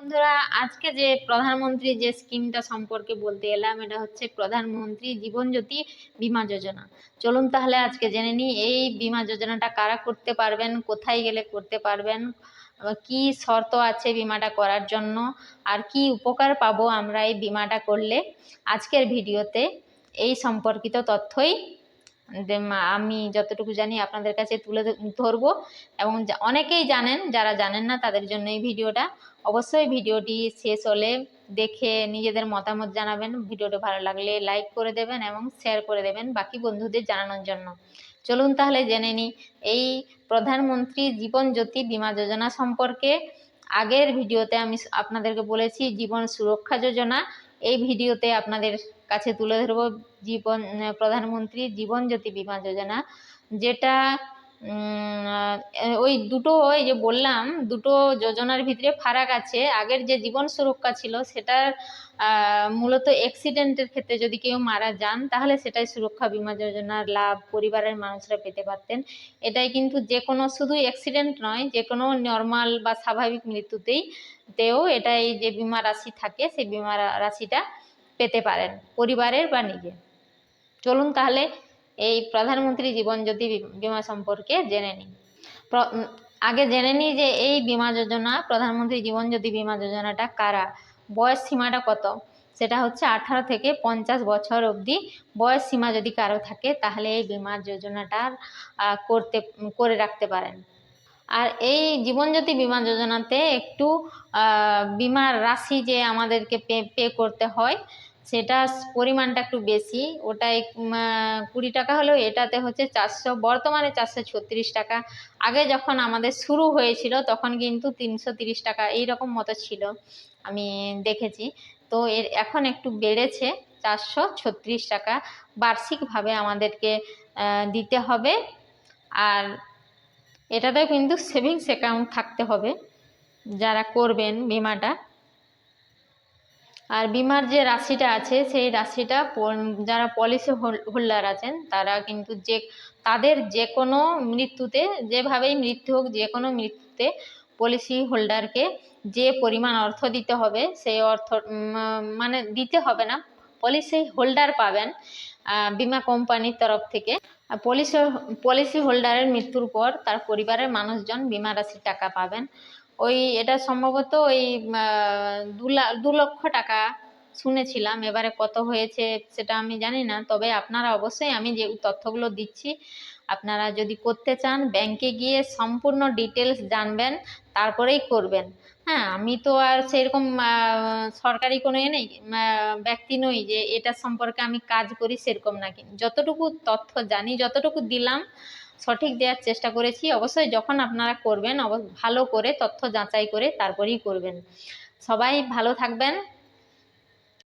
বন্ধুরা, আজকে যে প্রধানমন্ত্রী যে স্কিমটা সম্পর্কে বলতে এলাম, এটা হচ্ছে প্রধানমন্ত্রী জীবন জ্যোতি বীমা যোজনা। চলুন তাহলে আজকে জেনে নিই, এই বীমা যোজনাটা কারা করতে পারবেন, কোথায় গেলে করতে পারবেন কি শর্ত আছে বিমাটা করার জন্য, আর কি উপকার পাবো আমরা এই বিমাটা করলে? আজকের ভিডিওতে এই সম্পর্কিত তথ্যই আমি যতটুকু জানি আপনাদের কাছে তুলে ধরবো। এবং অনেকেই জানেন, যারা জানেন না তাদের জন্য এই ভিডিওটা। অবশ্যই ভিডিওটি শেষ হলে দেখে নিজেদের মতামত জানাবেন। ভিডিওটা ভালো লাগলে লাইক করে দেবেন এবং শেয়ার করে দেবেন বাকি বন্ধুদের জানানোর জন্য। চলুন তাহলে জেনে নিই এই প্রধানমন্ত্রী জীবন জ্যোতি বীমা যোজনা সম্পর্কে। আগের ভিডিওতে আমি আপনাদেরকে বলেছি, জীবন সুরক্ষা যোজনা। এই ভিডিওতে আপনাদের কাছে তুলে ধরবো জীবন প্রধানমন্ত্রী জীবন জ্যোতি বীমা যোজনা যেটা ওই দুটো, ওই যে বললাম, দুটো যোজনার ভিতরে ফারাক আছে। আগের যে জীবন সুরক্ষা ছিল, সেটার মূলত অ্যাক্সিডেন্টের ক্ষেত্রে যদি কেউ মারা যান, তাহলে সেটাই সুরক্ষা বীমা যোজনার লাভ পরিবারের মানুষরা পেতে পারতেন। এটাই কিন্তু যে কোনো, শুধু অ্যাক্সিডেন্ট নয়, যে কোনো নর্মাল বা স্বাভাবিক মৃত্যুতেই তেও এটাই যে বীমা রাশি থাকে, সেই বীমা রাশিটা পেতে পারেন, পরিবারের বা নিজে চলুন তাহলে এই প্রধানমন্ত্রী জীবন জ্যোতি বি- বীমা সম্পর্কে জেনে নিই আগে জেনে নিই যে এই বীমা যোজনা, প্রধানমন্ত্রী জীবন জ্যোতি বীমা যোজনাটা কারা? বয়স সীমাটা কত? সেটা হচ্ছে আঠারো থেকে পঞ্চাশ বছর অবধি বয়স সীমা যদি কারও থাকে, তাহলে এই বীমা যোজনাটা করতে, করে রাখতে পারেন। আর এই জীবনজ্যোতি বীমা যোজনাতে একটু বীমার রাশি যে আমাদেরকে পে পে করতে হয় সেটা পরিমাণটা একটু বেশি। ওটাই কুড়ি টাকা হলেও এটাতে হচ্ছে চারশো, বর্তমানে চারশো ছত্রিশ টাকা। আগে যখন আমাদের শুরু হয়েছিল তখন কিন্তু তিনশো তিরিশ টাকা এইরকম মতো ছিল, আমি দেখেছি। তো এর এখন একটু বেড়েছে চারশো ছত্রিশ টাকা। বার্ষিকভাবে আমাদেরকে দিতে হবে। আর এটাতেও কিন্তু সেভিংস অ্যাকাউন্ট থাকতে হবে, যারা করবেন বিমাটা। আর বিমার যে রাশিটা আছে, সেই রাশিটা যারা পলিসি হোল্ডার আছেন, তারা কিন্তু যে, তাদের যে কোনো মৃত্যুতে, যেভাবেই মৃত্যু হোক যে কোনো মৃত্যুতে পলিসি হোল্ডারকে যে পরিমাণ অর্থ দিতে হবে, সেই অর্থ মানে দিতে হবে না। পলিসি হোল্ডার পাবেন বিমা কোম্পানির তরফ থেকে। পলিসি পলিসি হোল্ডারের মৃত্যুর পর তার পরিবারের মানুষজন বিমা রাশির টাকা পাবেন। ওই এটা সম্ভবত ওই দু লক্ষ টাকা শুনেছিলাম, এবারে কত হয়েছে সেটা আমি জানি না, তবে আপনারা অবশ্যই আমি যে তথ্যগুলো দিচ্ছি, আপনারা যদি করতে চান, ব্যাংকে গিয়ে সম্পূর্ণ ডিটেলস জানবেন, তারপরেই করবেন। হ্যাঁ আমি তো আর সেরকম সরকারি কোনো এ নেই ব্যক্তি নই যে এটা সম্পর্কে আমি কাজ করি সেরকম নাকি। যতটুকু তথ্য জানি, যতটুকু দিলাম সঠিক দেওয়ার চেষ্টা করেছি। অবশ্যই যখন আপনারা করবেন ভালো করে তথ্য যাচাই করে তারপরেই করবেন। সবাই ভালো থাকবেন।